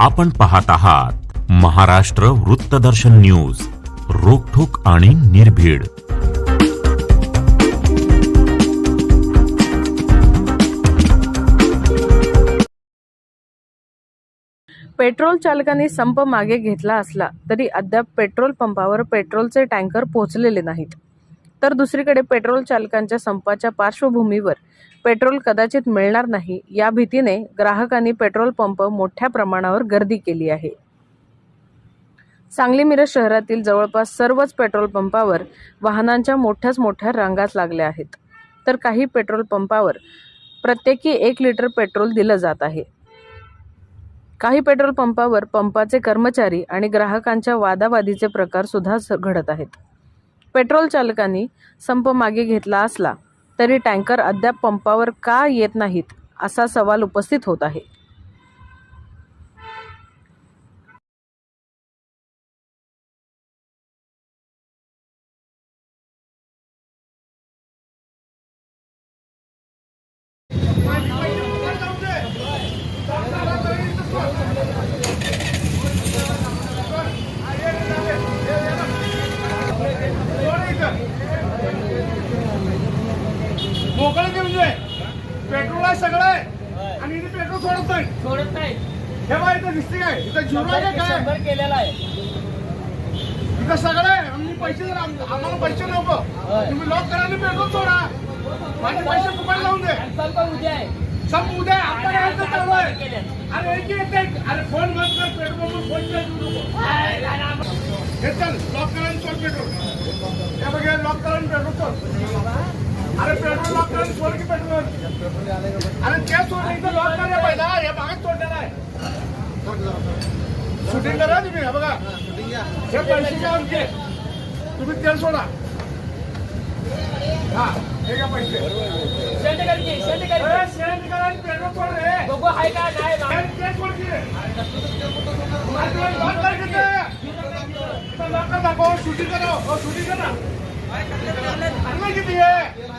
आपण पाहत आहात महाराष्ट्र वृत्तदर्शन न्यूज रोखोक आणि निर्भीड. पेट्रोल चालकांनी संप मागे घेतला असला तरी अद्याप पेट्रोल पंपावर पेट्रोलचे टँकर पोहोचलेले नाहीत. तर दुसरीकडे पेट्रोल चालकांच्या संपाच्या पार्श्वभूमीवर पेट्रोल कदाचित मिळणार नाही या भीतीने ग्राहकांनी पेट्रोल पंप मोठ्या प्रमाणावर गर्दी केली आहे. सांगली मिरज शहरातील जवळपास सर्वच पेट्रोल पंपावर वाहनांच्या मोठ्याच मोठ्या रांगाच लागल्या आहेत. तर काही पेट्रोल पंपावर प्रत्येकी एक लिटर पेट्रोल दिलं जात आहे. काही पेट्रोल पंपावर पंपाचे कर्मचारी आणि ग्राहकांच्या वादावादीचे प्रकार सुद्धा स- घडत आहेत. पेट्रोल चालकांनी संप मागे घेतला असला तरी टँकर अद्याप पंपावर का येत नाहीत असा सवाल उपस्थित होत आहे. मोकळं घेऊन जाय पेट्रोल आहे सगळं आहे. आणि इथे पेट्रोल सोडत नाही. सोडत नाही. हे बघा इथं दिसते काय? इथं झिरो आहे काय? केलेला आहे. इथं सगळं आहे. आम्ही पैसे जर आम- आम्हाला पैसे नको. तुम्ही लॉक करा आणि पेट्रोल सोडा. माझे पैसे फुकट लावून दे? आणि संप उद्या आहे. सब उद्या आपण चालू आहे. अरे एक अरे फोन बंद कर. पेट्रोल फोन कर. हे चल लॉक करा आणि सोड पेट्रोल. हे बघ लॉक करा आणि पेट्रोल सोड. अरे पेट्रोल लॉक करा आणि सोड की पेट्रोल. अरे ते सोड इथं लॉक करा पहिला हे भागात सोडलेला आहे. शूटिंग करा तुम्ही हे बघा. हे पैसे घ्या आमचे. तुम्ही तेल सोडा. हा हे घ्या पैसे. शेंड कर की, शेंड कर की. अरे शेअर करा आणि पेट्रोल सोड रे. बघू हाय का. हे ते सोड की. लॉक कर की ते. इथं लॉक कर दाखव. शूटिंग करा. हो शूटिंग करा. अरे किती आहे हा,